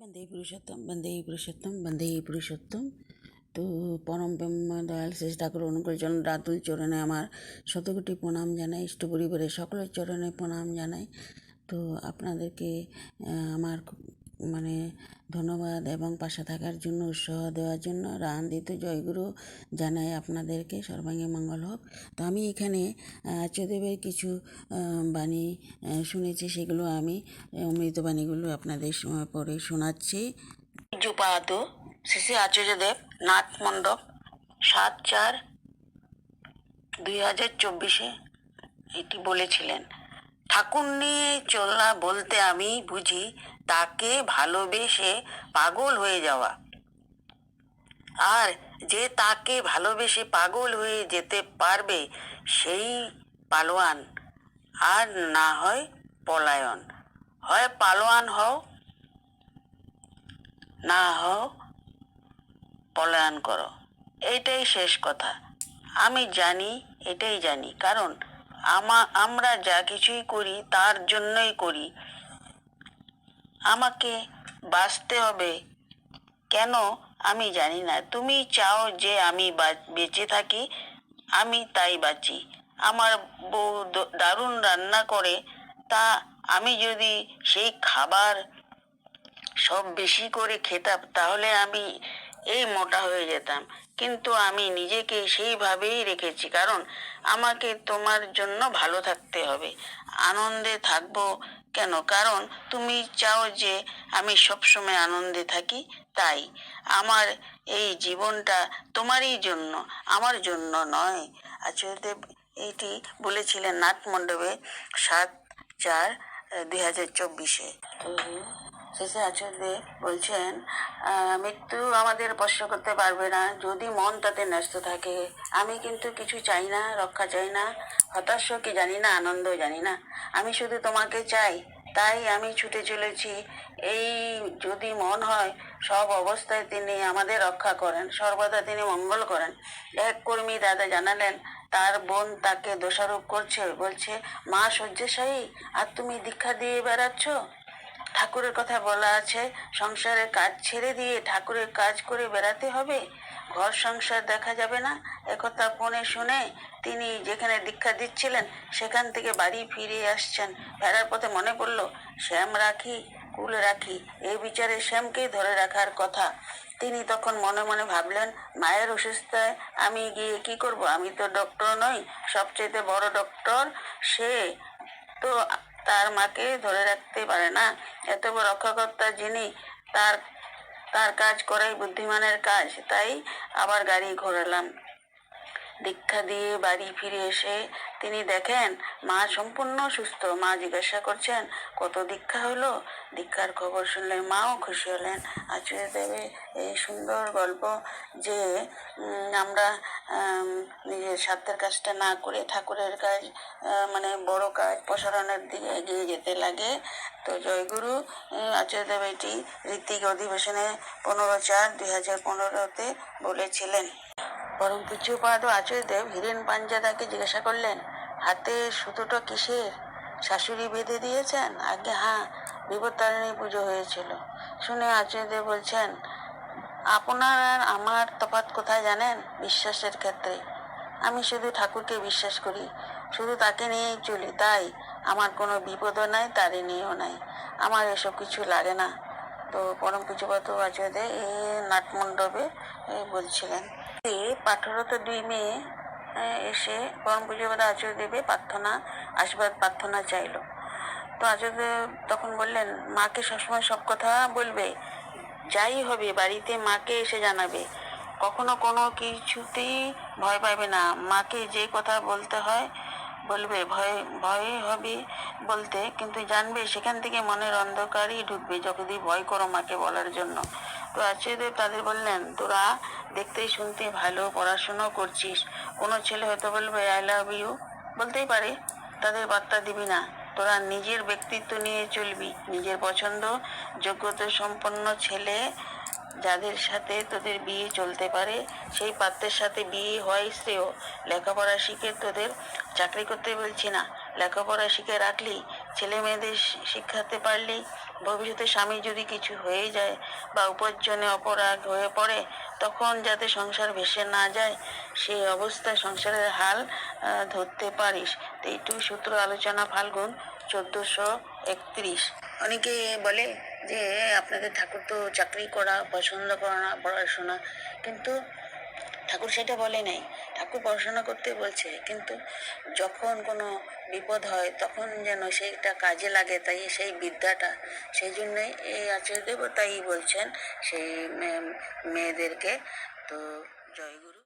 বন্দে পুরুষোত্তম বন্দে পুরুষোত্তম বন্দে পুরুষোত্তম। তো পরম ব্রহ্মা, দয়াল শেষ ঠাকুর অনুকূল চরণ রাতুল চরণে আমার শতকোটি প্রণাম জানাই, ইষ্ট পরিবারের সকলের চরণে প্রণাম জানাই। তো আপনাদেরকে আমার মানে ধন্যবাদ এবং পাশে থাকার জন্য উৎসাহ দেওয়ার জন্য রান্দিত জয়গুরু জানাই আপনাদেরকে সর্বাঙ্গে মঙ্গল হোক। তো আমি এখানে আহ, আচার্যদেবের কিছু বাণী শুনেছি সেগুলো আমি অমৃত বাণীগুলো আপনাদের পড়ে শোনাচ্ছি। যুপাত শ্রী আচার্যদেব নাথ মণ্ডপ সাত চার দুই হাজার চব্বিশে এটি বলেছিলেন। ঠাকুর নিয়ে চলা বলতে আমি বুঝি তাকে ভালোবেসে পাগল হয়ে যাওয়া। আর যে তাকে ভালোবেসে পাগল হয়ে যেতে পারবে সেই পালোয়ান। আর না হয় পলায়ন। হয় পালোয়ান হও, না হও পলায়ন করো। এইটাই শেষ কথা। আমি জানি, এটাই জানি। কারণ আমা, আমরা যা কিছুই করি, তার জন্যই করি। আমাকে বাঁচতে হবে। কেন? আমি জানি না। তুমি চাও যে আমি বেঁচে থাকি? আমি তাই বাঁচি। আমার বউ দারুণ রান্না করে। তা আমি যদি সেই খাবার সব বেশি করে খেতাম, তাহলে আমি এই মোটা হয়ে যেতাম। কিন্তু আমি নিজেকে সেইভাবেই রেখেছি, কারণ আমাকে তোমার জন্য ভালো থাকতে হবে। আনন্দে থাকব কেন? কারণ তুমি চাও যে আমি সবসময় আনন্দে থাকি, তাই। আমার এই জীবনটা তোমারই জন্য, আমার জন্য নয়। আচার্যদেব এইটি বলেছিলেন নাট মণ্ডপে সাত চার দুই হাজার চব্বিশে। শেষে আচার্যদেব বলছেন মৃত্যু আমাদের স্পর্শ করতে পারবে না। যদি মন তাতে ন্যস্ত থাকে, আমি কিন্তু কিছু চাই না, রক্ষা চাই না। হতাশ কি জানি না, আনন্দ জানি না। আমি শুধু তোমাকে চাই, তাই আমি ছুটে চলেছি। এই যদি মন হয়, সব অবস্থায় তিনি আমাদের রক্ষা করেন। সর্বদা তিনি মঙ্গল করেন। এক কর্মী দাদা জানালেন, তার বোন তাকে দোষারোপ করছে। বলছে, মা শয্যাশায়ী, আর তুমি দীক্ষা দিয়ে বেড়াচ্ছ? ঠাকুরের কথা বলা আছে সংসারের কাজ ছেড়ে দিয়ে ঠাকুরের কাজ করে বেড়াতে হবে, ঘর সংসার দেখা যাবে না। একথা ফোনে শুনে তিনি যেখানে দীক্ষা দিচ্ছিলেন, সেখান থেকে বাড়ি ফিরে আসছেন। ফেরার পথে মনে পড়ল, শ্যাম রাখি, কুল রাখি এই বিচারে শ্যামকেই ধরে রাখার কথা। তিনি তখন মনে মনে ভাবলেন, মায়ের অসুস্থায় আমি গিয়ে কি করব? আমি তো ডক্টর নই সবচেয়ে বড় ডক্টর সে তো তার মাকে ধরে রাখতে পারে না। এত রক্ষাকর্তা যিনি, তার তার কাজ করাই বুদ্ধিমানের কাজ। তাই আবার গাড়ি ঘোরালাম। দীক্ষা দিয়ে বাড়ি ফিরে এসে তিনি দেখেন, মা সম্পূর্ণ সুস্থ। মা জিজ্ঞাসা করছেন, কত দীক্ষা হলো? দীক্ষার খবর শুনলে মাও খুশি হলেন। আচার্য দেবে এই সুন্দর গল্প যে আমরা নিজের স্বার্থের কাজটা না করে ঠাকুরের কাজ মানে বড় কাজ প্রসারণের দিকে এগিয়ে যেতে লাগে। তো জয়গুরু আচার্য এটি ঋত্বিক অধিবেশনে পনেরো চার দুই হাজার পনেরোতে বলেছিলেন। পরম পূজ্যপাদ আচার্যদেব হিরেন পাঞ্জাদাকে জিজ্ঞাসা করলেন, হাতে সুতোটা কিসের? শাশুড়ি বেঁধে দিয়েছেন? আগে হ্যাঁ বিপত্তারিণী পুজো হয়েছিল। শুনে আচার্যদেব বলছেন, আপনার আর আমার তফাৎ কোথায় জানেন? বিশ্বাসের ক্ষেত্রে। আমি শুধু ঠাকুরকে বিশ্বাস করি, শুধু তাকে নিয়েই চলি, তাই আমার কোনো বিপদও নাই, তারই নিয়েও নাই। আমার এসব কিছু লাগে না। তো পরম পূজ্যপাত আচার্যদেব এই নাটমণ্ডপে বলছিলেন। পাঠরত দুই মেয়ে এসে পরম পূজ্যপাত আচার্যদেবে প্রার্থনা, আশীর্বাদ, প্রার্থনা চাইলো। তো আচার্য তখন বললেন, মাকে সবসময় সব কথা বলবে? যাই হবে, বাড়িতে মাকে এসে জানাবে। কখনো কোনো কিছুতেই ভয় পাবে না। মাকে যে কথা বলতে হয়, বলবে, ভয় ভয় হবে বলতে, কিন্তু জানবে সেখান থেকে মনের অন্ধকারই ঢুকবে। যদি ভয় করো মাকে বলার জন্য। তো আচার্যদেব তাদের বললেন, তোরা দেখতে, শুনতে ভালো পড়াশুনো করছিস। কোনো ছেলে হয়তো বলবে আই লাভ ইউ বলতেই পারে, তাদের বার্তা দিবি না। তোরা নিজের ব্যক্তিত্ব নিয়ে চলবি। নিজের পছন্দ, যোগ্যতা সম্পন্ন ছেলে যাদের সাথে তোদের বিয়ে চলতে পারে, সেই পাত্রের সাথে বিয়ে হয় শ্রেয়। লেখাপড়া শিখে তোদের চাকরি করতে বলছি না। লেখাপড়া শিখে রাখলি ছেলে মেয়েদের শি- শিখাতে পারলেই ভবিষ্যতে স্বামী যদি কিছু হয়ে যায় বা উপার্জনে অপরাগ হয়ে পড়ে, তখন যাতে সংসার ভেসে না যায় সেই অবস্থায় সংসারের হাল ধরতে পারিস। তো সূত্র আলোচনা, ফাল্গুন চোদ্দোশো একত্রিশ। অনেকে বলে যে, আপনাদের ঠাকুর তো চাকরি করা, পছন্দ করা না পড়াশোনা। কিন্তু ঠাকুর সেটা বলে নাই। ঠাকুর পড়াশোনা করতে বলছে, কিন্তু যখন কোনো বিপদ হয় তখন যেন সেইটা কাজে লাগে, তাই সেই বিদ্যাটা, সেই জন্যই এই আচার্য দেবতাই বলছেন সেই মেয়েদেরকে। তো জয়গুরু